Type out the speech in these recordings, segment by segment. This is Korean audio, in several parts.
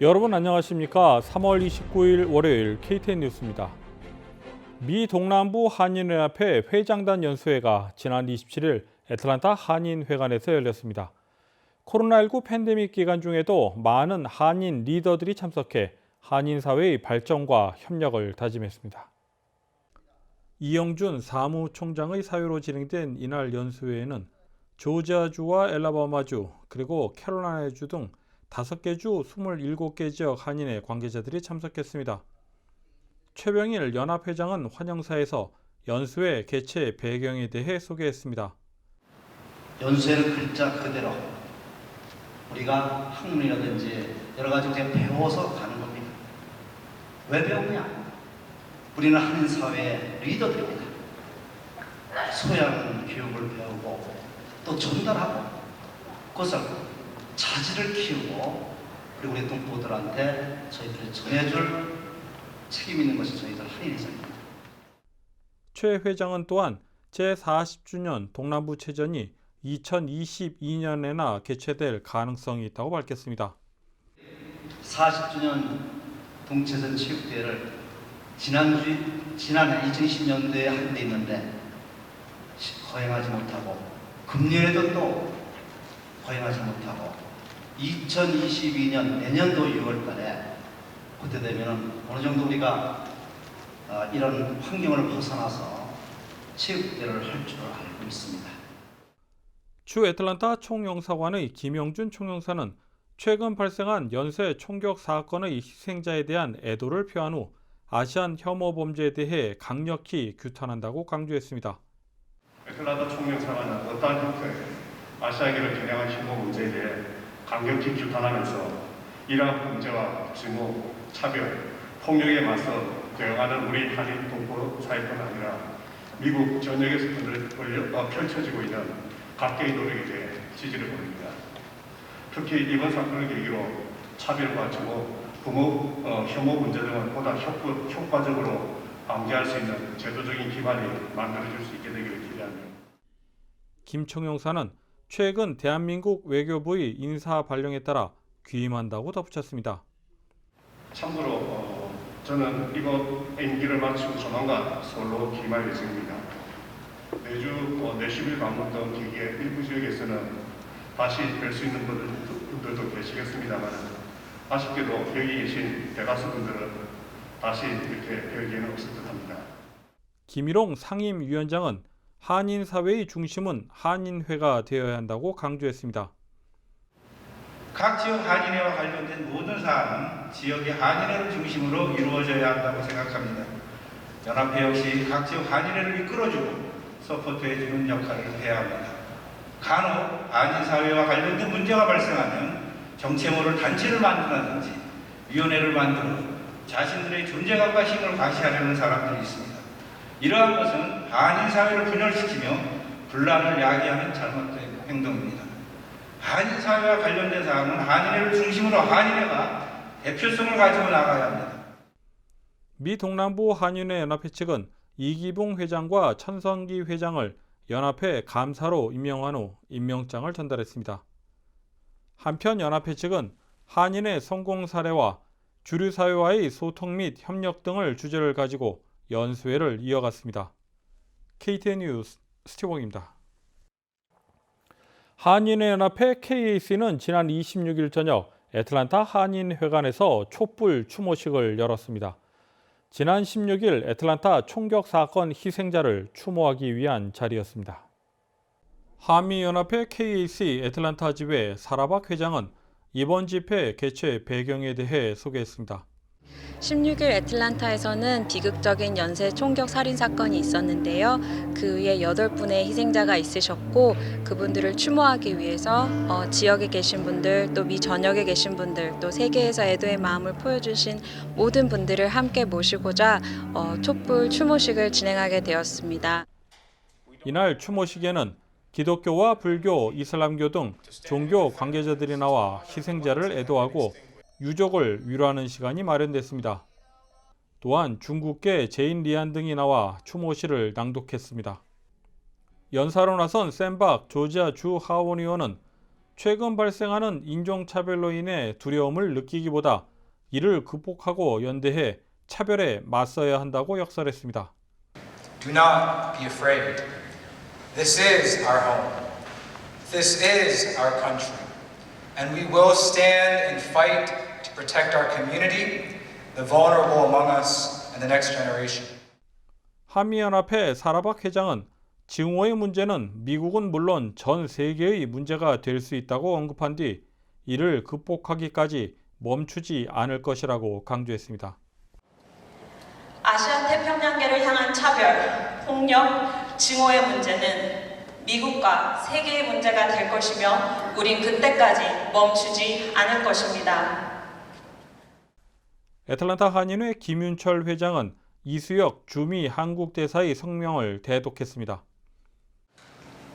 여러분 안녕하십니까? 3월 29일 월요일 KTN 뉴스입니다. 미 동남부 한인연합회 회장단 연수회가 지난 27일 애틀란타 한인회관에서 열렸습니다. 코로나19 팬데믹 기간 중에도 많은 한인 리더들이 참석해 한인 사회의 발전과 협력을 다짐했습니다. 이영준 사무총장의 사유로 진행된 이날 연수회에는 조지아주와 엘라바마주 그리고 캐롤라이나주 등 다섯 개주 27개 지역 한인의 관계자들이 참석했습니다. 최병일 연합회장은 환영사에서 연수회 개최 배경에 대해 소개했습니다. 연수회는 글자 그대로 우리가 학문이라든지 여러 가지 우리가 배워서 가는 겁니다. 왜 배우냐? 우리는 한인 사회의 리더들입니다. 소양 교육을 배우고 또 전달하고 그것을 자질을 키우고 그리고 우리 동포들한테 저희들이 전해줄 책임 있는 것이 저희들 한인회사입니다. 최 회장은 또한 제40주년 동남부 체전이 2022년에나 개최될 가능성이 있다고 밝혔습니다. 40주년 동체전 체육대회를 지난주 지난해 2010년도에 한데 있는데 시- 거행하지 못하고 금년에도 또 거행하지 못하고 2022년 내년도 6월달에 그때 되면은 어느 정도 우리가 어, 이런 환경을 벗어나서 체육대회를 할 줄 알고 있습니다. 주 애틀란타 총영사관의 김영준 총영사는 최근 발생한 연쇄 총격 사건의 희생자에 대한 애도를 표한 후 아시안 혐오 범죄에 대해 강력히 규탄한다고 강조했습니다. 애틀란타 총영사관은 어떠한 형태의 아시아계를 겨냥한 혐오 문제에 대해 강력히 규탄하면서 이러한 문제와 증오, 차별, 폭력에 맞서 대응하는 우리 한인 동포 사회뿐 아니라 미국 전역에서 어, 펼쳐지고 있는 각계의 노력에 대해 지지를 보냅니다. 특히 이번 사건을 계기로 차별과 증오, 부모 어, 혐오 문제 등을 보다 효과, 효과적으로 방지할 수 있는 제도적인 기반이 만들어질 수 있게 되기를 기대하며 김 총영사는 최근 대한민국 외교부의 인사 발령에 따라 귀임한다고 덧붙였습니다. 참고로 어, 저는 이번 임기를 마치고 조만간 서울로 귀임할 예정입니다. 내주 어, 내시빌 방문 등 기기의 일부 지역에서는 다시 뵐 수 있는 분들, 분들 도 계시겠습니다만 아쉽게도 여기 계신 대다수 분들은 다시 이렇게 뵈기에는 없을 듯합니다. 김일홍 상임위원장은 한인 사회의 중심은 한인회가 되어야 한다고 강조했습니다. 각 지역 한인회와 관련된 모든 사안은 지역의 한인회를 중심으로 이루어져야 한다고 생각합니다. 연합회 역시 각 지역 한인회를 이끌어주고 서포트해주는 역할을 해야 합니다. 간혹 한인 사회와 관련된 문제가 발생하면 정체모를 단체를 만든다든지 위원회를 만들어 자신들의 존재감과 힘을 과시하려는 사람들이 있습니다. 이러한 것은 한인 사회를 분열시키며 분란을 야기하는 잘못된 행동입니다. 한인 사회와 관련된 사항은 한인회를 중심으로 한인회가 대표성을 가지고 나가야 합니다. 미 동남부 한인회 연합회 측은 이기봉 회장과 천성기 회장을 연합회 감사로 임명한 후 임명장을 전달했습니다. 한편 연합회 측은 한인의 성공 사례와 주류 사회와의 소통 및 협력 등을 주제를 가지고 연수회를 이어갔습니다. KTN 뉴스 스티봉입니다. 한인회 연합회 KAC는 지난 26일 저녁 애틀란타 한인회관에서 촛불 추모식을 열었습니다. 지난 16일 애틀란타 총격 사건 희생자를 추모하기 위한 자리였습니다. 한미연합회 KAC 애틀란타 지회 사라박 회장은 이번 집회 개최 배경에 대해 소개했습니다. 16일 애틀란타에서는 비극적인 연쇄 총격 살인 사건이 있었는데요. 그 위에 8분의 희생자가 있으셨고 그분들을 추모하기 위해서 어, 지역에 계신 분들 또 미 전역에 계신 분들 또 세계에서 애도의 마음을 보여주신 모든 분들을 함께 모시고자 어, 촛불 추모식을 진행하게 되었습니다. 이날 추모식에는 기독교와 불교, 이슬람교 등 종교 관계자들이 나와 희생자를 애도하고 유족을 위로하는 시간이 마련됐습니다. 또한 중국계 제인 리안 등이 나와 추모 시를 낭독했습니다. 연사로 나선 샌박 조지아 주 하원 의원은 최근 발생하는 인종차별로 인해 두려움을 느끼기보다 이를 극복하고 연대해 차별에 맞서야 한다고 역설했습니다. Do not be afraid. This is our home. This is our country. And we will stand and fight to protect our community, the vulnerable among us, and the next generation. 한미연합회 사라박 회장은 증오의 문제는 미국은 물론 전 세계의 문제가 될 수 있다고 언급한 뒤 이를 극복하기까지 멈추지 않을 것이라고 강조했습니다. 아시아 태평양계를 향한 차별, 폭력, 증오의 문제는 미국과 세계의 문제가 될 것이며 우린 그때까지 멈추지 않을 것입니다. 애틀란타 한인회 김윤철 회장은 이수혁 주미 한국 대사의 성명을 대독했습니다.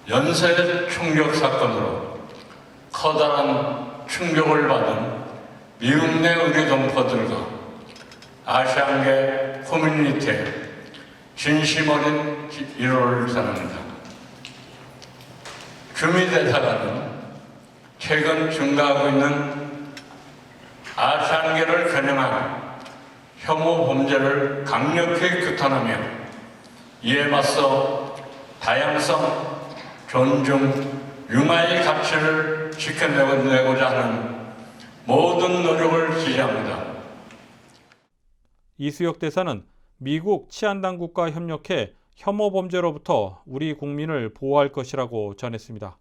연쇄 총격 사건으로 커다란 충격을 받은 미국 내 우리 동포들과 아시안계 커뮤니티에 진심 어린 위로를 전합니다. 주미대사관은 최근 증가하고 있는 아시안계를 겨냥한 혐오 범죄를 강력히 규탄하며 이에 맞서 다양성, 존중, 융화의 가치를 지켜내고자 하는 모든 노력을 지지합니다. 이수혁 대사는 미국 치안당국과 협력해 혐오 범죄로부터 우리 국민을 보호할 것이라고 전했습니다.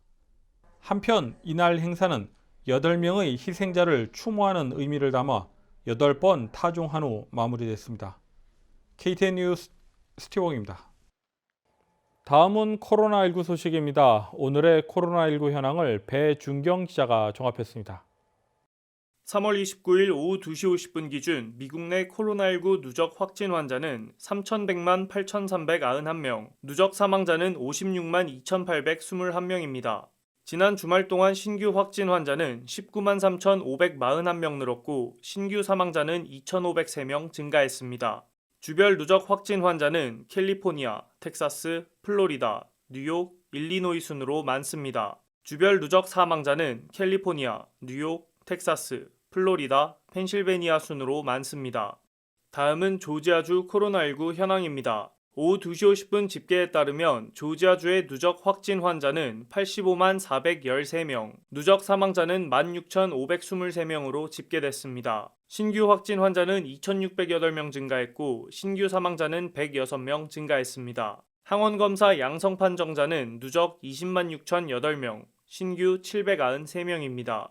한편 이날 행사는 8명의 희생자를 추모하는 의미를 담아 8번 타종한 후 마무리됐습니다. KTN 뉴스 스티워입니다. 다음은 코로나19 소식입니다. 오늘의 코로나19 현황을 배준경 기자가 종합했습니다. 3월 29일 오후 2시 50분 기준 미국 내 코로나19 누적 확진 환자는 3,100만 8,391명, 누적 사망자는 56만 2,821명입니다. 지난 주말 동안 신규 확진 환자는 19만 3,541명 늘었고 신규 사망자는 2,503명 증가했습니다. 주별 누적 확진 환자는 캘리포니아, 텍사스, 플로리다, 뉴욕, 일리노이 순으로 많습니다. 주별 누적 사망자는 캘리포니아, 뉴욕, 텍사스, 플로리다, 펜실베니아 순으로 많습니다. 다음은 조지아주 코로나19 현황입니다. 오후 2시 50분 집계에 따르면 조지아주의 누적 확진 환자는 85만 413명, 누적 사망자는 16,523명으로 집계됐습니다. 신규 확진 환자는 2,608명 증가했고 신규 사망자는 106명 증가했습니다. 항원 검사 양성 판정자는 누적 20만 6,008명, 신규 793명입니다.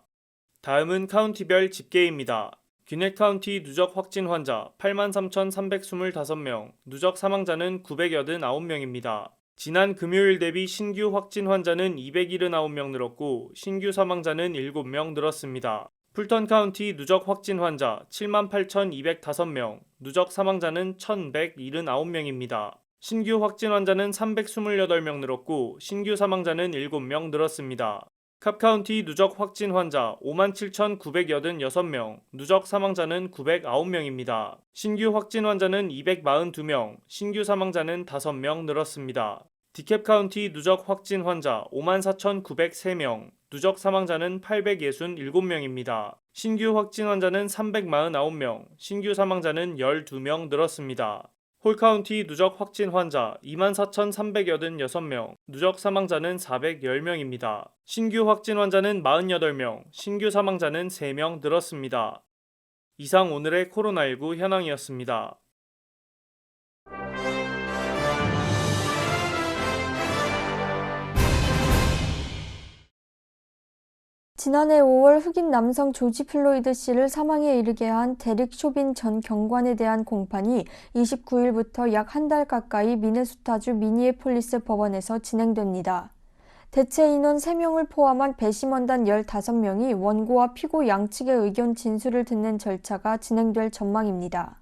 다음은 카운티별 집계입니다. 귀넷 카운티 누적 확진 환자 83,325명, 누적 사망자는 989명입니다. 지난 금요일 대비 신규 확진 환자는 279명 늘었고 신규 사망자는 7명 늘었습니다. 풀턴 카운티 누적 확진 환자 78,205명, 누적 사망자는 1,179명입니다. 신규 확진 환자는 328명 늘었고 신규 사망자는 7명 늘었습니다. 캅카운티 누적 확진 환자 57,986명, 누적 사망자는 909명입니다. 신규 확진 환자는 242명, 신규 사망자는 5명 늘었습니다. 디캡 카운티 누적 확진 환자 54,903명, 누적 사망자는 867명입니다. 신규 확진 환자는 349명, 신규 사망자는 12명 늘었습니다. 홀카운티 누적 확진 환자 24,386명, 누적 사망자는 410명입니다. 신규 확진 환자는 48명, 신규 사망자는 3명 늘었습니다. 이상 오늘의 코로나19 현황이었습니다. 지난해 5월 흑인 남성 조지 플로이드 씨를 사망에 이르게 한 데릭 쇼빈 전 경관에 대한 공판이 29일부터 약 한 달 가까이 미네소타주 미니애폴리스 법원에서 진행됩니다. 대체 인원 3명을 포함한 배심원단 15명이 원고와 피고 양측의 의견 진술을 듣는 절차가 진행될 전망입니다.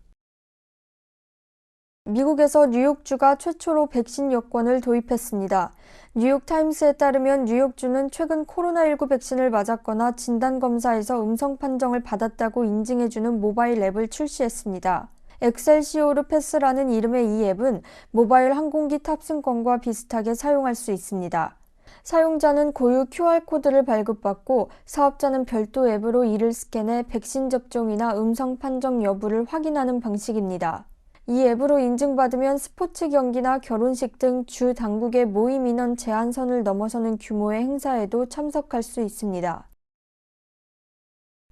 미국에서 뉴욕주가 최초로 백신 여권을 도입했습니다. 뉴욕타임스에 따르면 뉴욕주는 최근 코로나19 백신을 맞았거나 진단검사에서 음성 판정을 받았다고 인증해주는 모바일 앱을 출시했습니다. 엑셀시오르 패스라는 이름의 이 앱은 모바일 항공기 탑승권과 비슷하게 사용할 수 있습니다. 사용자는 고유 QR코드를 발급받고 사업자는 별도 앱으로 이를 스캔해 백신 접종이나 음성 판정 여부를 확인하는 방식입니다. 이 앱으로 인증받으면 스포츠 경기나 결혼식 등 주 당국의 모임 인원 제한선을 넘어서는 규모의 행사에도 참석할 수 있습니다.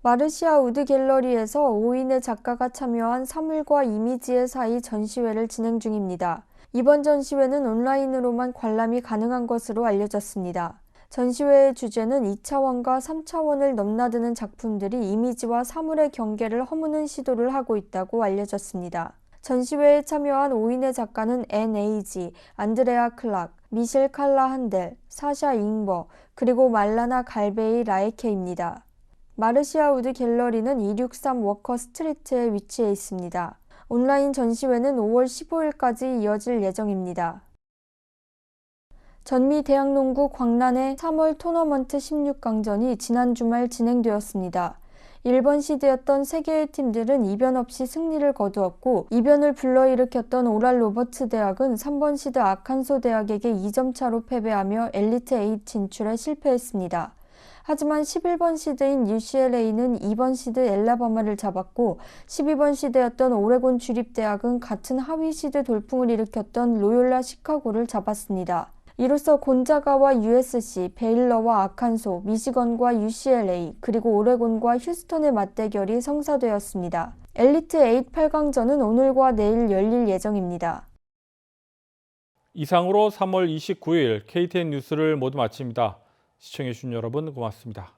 마르시아 우드 갤러리에서 5인의 작가가 참여한 사물과 이미지의 사이 전시회를 진행 중입니다. 이번 전시회는 온라인으로만 관람이 가능한 것으로 알려졌습니다. 전시회의 주제는 2차원과 3차원을 넘나드는 작품들이 이미지와 사물의 경계를 허무는 시도를 하고 있다고 알려졌습니다. 전시회에 참여한 5인의 작가는 앤 에이지, 안드레아 클락, 미셸 칼라 한델, 사샤 잉버, 그리고 말라나 갈베이 라이케입니다. 마르시아 우드 갤러리는 263 워커 스트리트에 위치해 있습니다. 온라인 전시회는 5월 15일까지 이어질 예정입니다. 전미 대학농구 광란의 3월 토너먼트 16강전이 지난 주말 진행되었습니다. 1번 시드였던 세 개의 팀들은 이변 없이 승리를 거두었고 이변을 불러일으켰던 오랄 로버츠 대학은 3번 시드 아칸소 대학에게 2점 차로 패배하며 엘리트 8 진출에 실패했습니다. 하지만 11번 시드인 UCLA는 2번 시드 엘라바마를 잡았고 12번 시드였던 오레곤 주립대학은 같은 하위 시드 돌풍을 일으켰던 로욜라 시카고를 잡았습니다. 이로써 곤자가와 USC, 베일러와 아칸소, 미시건과 UCLA, 그리고 오레곤과 휴스턴의 맞대결이 성사되었습니다. 엘리트 8 8강전은 오늘과 내일 열릴 예정입니다. 이상으로 3월 29일 KTN 뉴스를 모두 마칩니다. 시청해주신 여러분 고맙습니다.